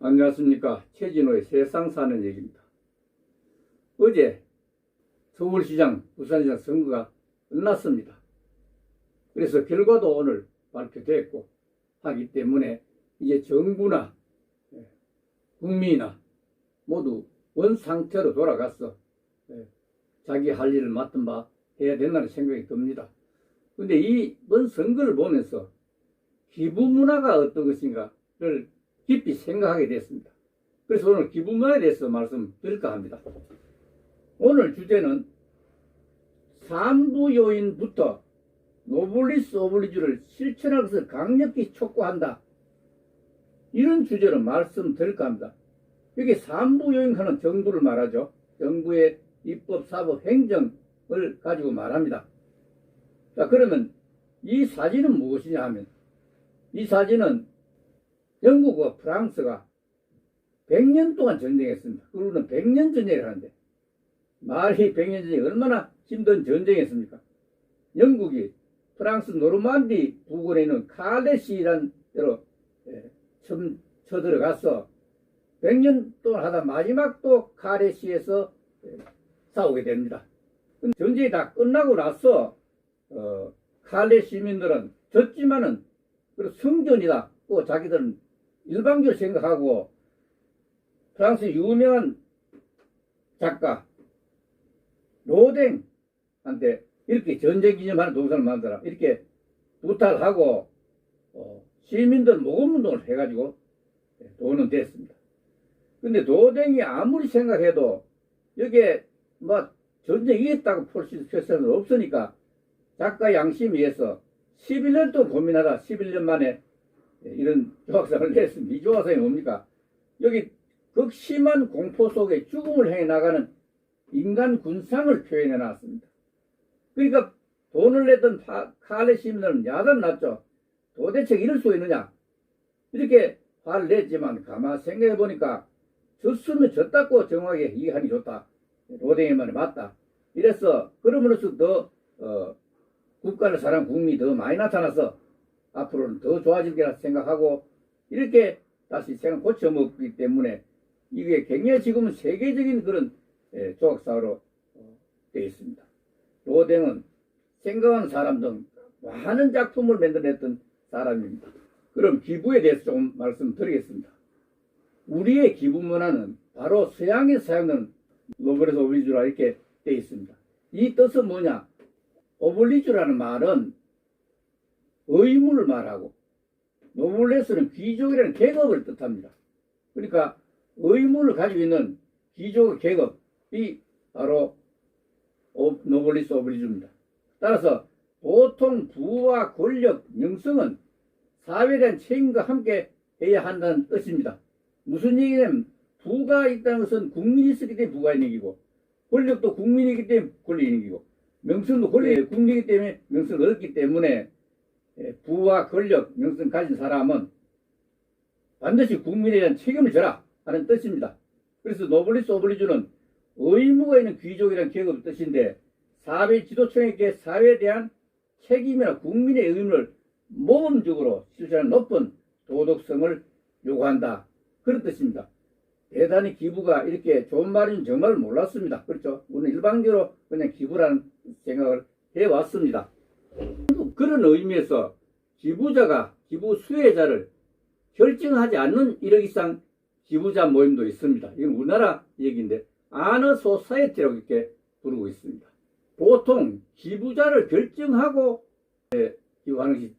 안녕하십니까. 최진호의 세상 사는 얘기입니다. 어제 서울시장, 부산시장 선거가 끝났습니다. 그래서 결과도 오늘 발표됐고 하기 때문에 이제 정부나 예, 국민이나 모두 원 상태로 돌아가서 예, 자기 할 일을 맡은 바 해야 된다는 생각이 듭니다. 근데 이번 선거를 보면서 기부 문화가 어떤 것인가를 깊이 생각하게 됐습니다. 그래서 오늘 기부 문화에 대해서 말씀드릴까 합니다. 오늘 주제는 삼부 요인부터 노블리스 오블리주를 실천할 것을 강력히 촉구한다. 이런 주제로 말씀드릴까 합니다. 여기 삼부 요인하는 정부를 말하죠. 정부의 입법, 사법, 행정을 가지고 말합니다. 자, 그러면 이 사진은 무엇이냐 하면 이 사진은 영국과 프랑스가 100년 동안 전쟁했습니다. 그리고는 100년 전쟁을 하는데 말이 100년 전쟁이 얼마나 힘든 전쟁이었습니까? 영국이 프랑스 노르만디 부근에 있는 칼레시라는 데로 예, 쳐들어가서 100년 동안 하다 마지막 또 카레시에서 예, 싸우게 됩니다. 전쟁이 다 끝나고 나서 어, 칼레 시민들은 졌지만은 그 성전이다. 또 자기들은 일방적으로 생각하고 프랑스 유명한 작가 로댕한테 이렇게 전쟁 기념하는 동상을 만들어 이렇게 부탁을 하고 어, 시민들 모금 운동을 해가지고 돈은 됐습니다. 근데 노댕이 아무리 생각해도 여기에 뭐 전쟁 이겼다고 볼 수 있는 표현은 없으니까 작가 양심 위해서 11년 동안 고민하다 11년 만에 이런 조각상을 냈습니다. 이 조각상이 뭡니까? 여기 극심한 공포 속에 죽음을 해 나가는 인간 군상을 표현해 놨습니다. 그러니까 돈을 내던 파- 칼레 시민들은 야단 났죠. 도대체 이럴 수 있느냐? 이렇게 화를 냈지만 가만 생각해 보니까 졌으면 졌다고 정확하게 이해하니 좋다. 로댕의 말이 맞다. 이래서 그러므로써 더 어, 국가를 사랑하는 국민이 더 많이 나타나서 앞으로는 더 좋아질 거라 생각하고 이렇게 다시 생각 고쳐 먹기 때문에 이게 굉장히 지금은 세계적인 그런 예, 조각사로 어, 되어 있습니다. 로댕은 생각하는 사람 등 많은 작품을 만들어냈던 사람입니다. 그럼 기부에 대해서 조금 말씀드리겠습니다. 우리의 기부 문화는 바로 서양에서 사용하는 노블레스 오블리주라 이렇게 되어 있습니다. 이 뜻은 뭐냐? 오블리주라는 말은 의무를 말하고 노블레스는 귀족이라는 계급을 뜻합니다. 그러니까 의무를 가지고 있는 귀족 계급이 바로 오- 노블리스 오블리주입니다. 따라서 보통 부와 권력, 명성은 사회에 대한 책임과 함께 해야 한다는 뜻입니다. 무슨 얘기냐면 부가 있다는 것은 국민이 있기 때문에 부가 있는 얘기고 권력도 국민이기 때문에 권력이 있는 얘기고 명성도 권력이 국민이기 때문에 명성을 얻기 때문에 예, 부와 권력, 명성 가진 사람은 반드시 국민에 대한 책임을 져라 하는 뜻입니다. 그래서 노블리스 오블리주는 의무가 있는 귀족이라는 계급의 뜻인데 사회 지도층에게 사회에 대한 책임이나 국민의 의무를 모범적으로 실천하는 높은 도덕성을 요구한다. 그런 뜻입니다. 대단히 기부가 이렇게 좋은 말인 정말 몰랐습니다. 그렇죠? 우리는 일방적으로 그냥 기부라는 생각을 해왔습니다. 그런 의미에서 기부자가 기부 수혜자를 결정하지 않는 1억 이상 기부자 모임도 있습니다. 이건 우리나라 얘기인데 아너 소사이티라고 이렇게 부르고 있습니다. 보통 기부자를 결정하고 예, 기부하는 것이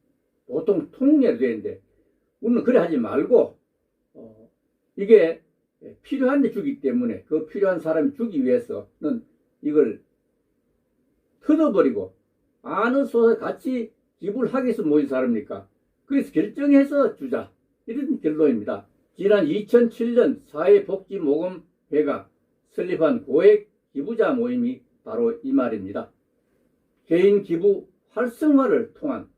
보통 통례되는데 우리는 그래 하지 말고 어, 이게 필요한데 주기 때문에 그 필요한 사람이 주기 위해서는 이걸 뜯어버리고 아는 소에 같이 기부를 하기 위해서 모인 사람이니까 그래서 결정해서 주자 이런 결론입니다. 지난 2007년 사회복지모금회가 설립한 고액 기부자 모임이 바로 이 말입니다. 개인 기부 활성화를 통한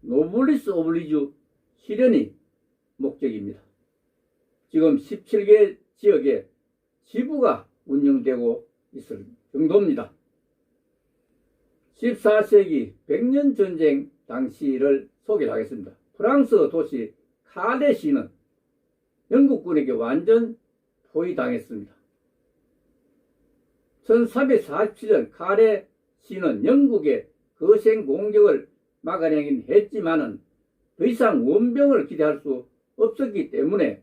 노블리스 오블리주 실현이 목적입니다. 지금 17개 지역에 지부가 운영되고 있을 정도입니다. 14세기 백년 전쟁 당시를 소개하겠습니다. 프랑스 도시 카레시는 영국군에게 완전 포위당했습니다. 1347년 카레 시는 영국의 거센 공격을 막아내긴 했지만은 더 이상 원병을 기대할 수 없었기 때문에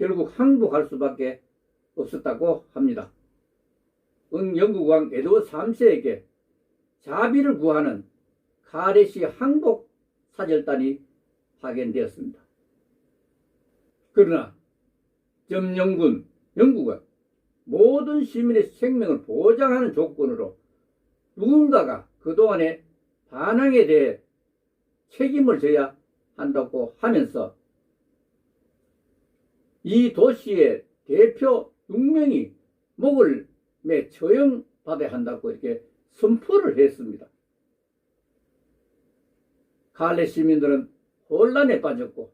결국 항복할 수밖에 없었다고 합니다. 응 영국왕 에드워드 3세에게 자비를 구하는 카레시 항복 사절단이 파견되었습니다. 그러나 점령군 영국은 모든 시민의 생명을 보장하는 조건으로 누군가가 그동안의 반항에 대해 책임을 져야 한다고 하면서 이 도시의 대표 6명이 목을 매 처형받아야 한다고 이렇게 선포를 했습니다. 칼레 시민들은 혼란에 빠졌고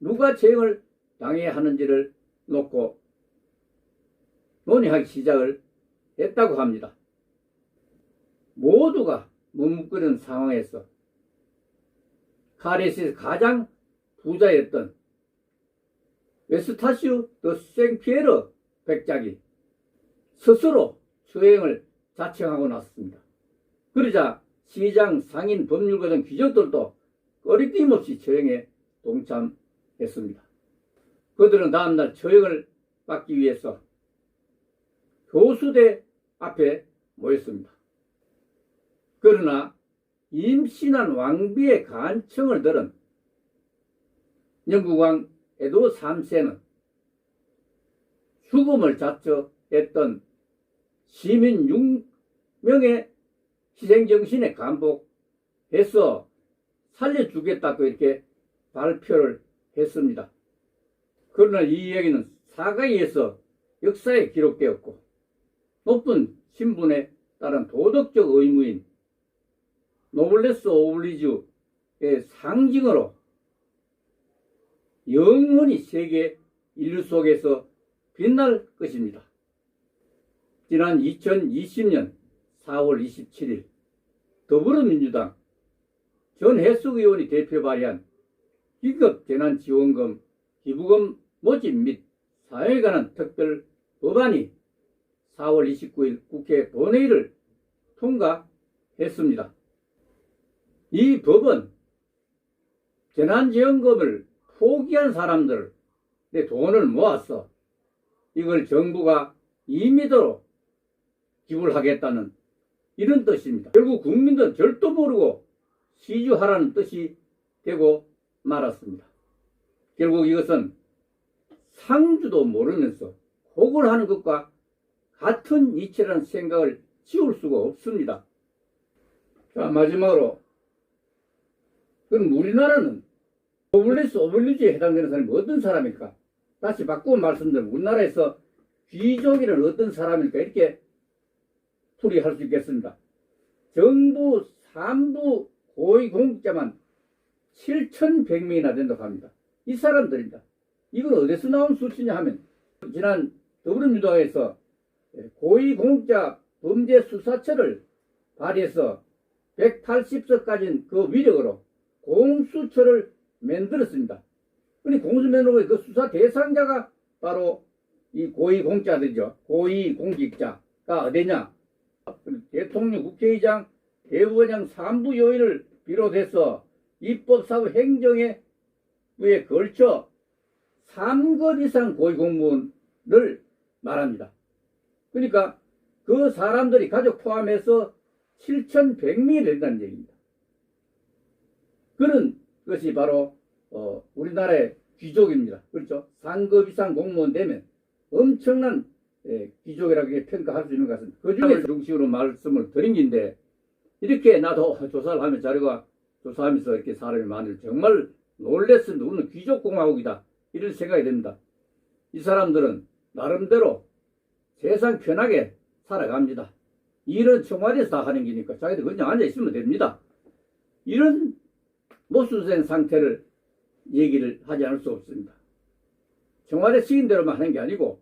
누가 처형을 당해야 하는지를 놓고 논의하기 시작을 했다고 합니다. 모두가 머뭇거리는 상황에서 카레시에서 가장 부자였던 웨스타시우 더 생피에르 백작이 스스로 수행을 자청하고 났습니다. 그러자 시장, 상인, 법률가정 귀족들도 꺼리낌 없이 처형에 동참했습니다. 그들은 다음날 처형을 받기 위해서 교수대 앞에 모였습니다. 그러나 임신한 왕비의 간청을 들은 영국왕 에도 3세는 죽음을 자처했던 시민 6명의 희생정신에 감복해서 살려주겠다고 이렇게 발표를 했습니다. 그러나 이 이야기는 사가에 의해서 역사에 기록되었고 높은 신분에 따른 도덕적 의무인 노블레스 오블리주의 상징으로 영원히 세계 인류 속에서 빛날 것입니다. 지난 2020년 4월 27일 더불어민주당 전해숙 의원이 대표 발의한 기급 재난지원금 기부금 모집 및 사회에 관한 특별 법안이 4월 29일 국회 본회의를 통과했습니다. 이 법은 재난지원금을 포기한 사람들 내 돈을 모아서 이걸 정부가 임의대로 기부를 하겠다는 이런 뜻입니다. 결국 국민들은 절도 모르고 시주하라는 뜻이 되고 말았습니다. 결국 이것은 상주도 모르면서 곡을 하는 것과 같은 이치라는 생각을 지울 수가 없습니다. 자, 마지막으로, 그럼 우리나라는 오블리스 오블리주에 해당되는 사람이 어떤 사람일까? 다시 바꾸어 말씀드리면 우리나라에서 귀족이란 어떤 사람일까? 이렇게 풀이할 수 있겠습니다. 정부 3부 고위공직자만 7,100명이나 된다고 합니다. 이 사람들입니다. 이건 어디서 나온 수치냐 하면 지난 더불어민주당에서 고위공직자 범죄수사처를 발의해서 180석 가진 그 위력으로 공수처를 만들었습니다. 근데 공수면허의 그 수사 대상자가 바로 이 고위공직자들이죠. 고위공직자가 어디냐? 대통령, 국회의장, 대법원장, 산부 요인을 비롯해서 입법사고 행정에 에 걸쳐 3급 이상 고위공무원을 말합니다. 그러니까 그 사람들이 가족 포함해서 7,100명이 된다는 얘기입니다. 그런 것이 바로 어, 우리나라의 귀족입니다. 그렇죠? 상급 이상 공무원 되면 엄청난 예, 귀족이라고 평가할 수 있는 것 같습니다. 그 중에 중심으로 말씀을 드린 긴데 이렇게 나도 조사를 하면 자료가 조사하면서 이렇게 사람이 많을 정말 놀랬습니다. 우리는 귀족공화국이다. 이런 생각이 듭니다. 이 사람들은 나름대로 세상 편하게 살아갑니다. 일은 청와대에서 다 하는 거니까 자기들 그냥 앉아있으면 됩니다. 이런 모순된 상태를 얘기를 하지 않을 수 없습니다. 청와대 시인대로만 하는 게 아니고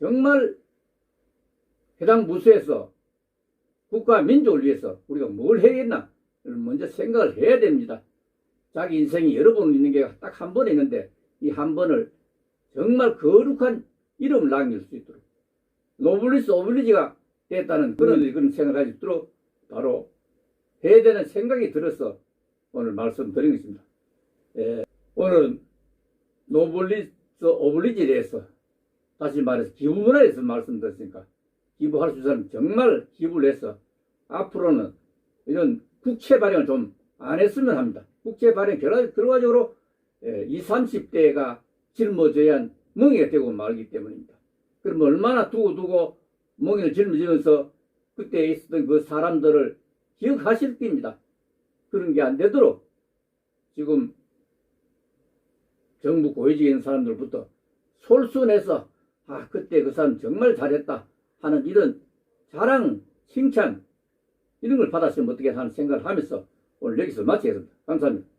정말 해당 부서에서 국가 민족을 위해서 우리가 뭘 해야겠나 먼저 생각을 해야 됩니다. 자기 인생이 여러 번 있는 게 딱 한 번 있는데 이 한 번을 정말 거룩한 이름을 남길 수 있도록 노블리스 오블리지가 됐다는 그런 그런 생각을 할 수 있도록 바로 해야 되는 생각이 들어서 오늘 말씀드린 것입니다. 예, 오늘은 노블리스 오블리지에 대해서 다시 말해서 기부 문화에 대해서 말씀드렸으니까 기부할 수 있는 사람 정말 기부를 해서 앞으로는 이런 국채 발행을 좀 안 했으면 합니다. 국채 발행 결과, 결과적으로 20, 30대가 짊어져야 한 멍이가 되고 말기 때문입니다. 그럼 얼마나 두고두고 멍이를 짊어지면서 그때 있었던 그 사람들을 기억하실 겁니다. 그런 게 안 되도록 지금 정부 고위직에 있는 사람들부터 솔선해서 아 그때 그 사람 정말 잘했다 하는 이런 자랑, 칭찬 이런 걸 받았으면 어떻게 하는 생각을 하면서 오늘 여기서 마치겠습니다. 감사합니다.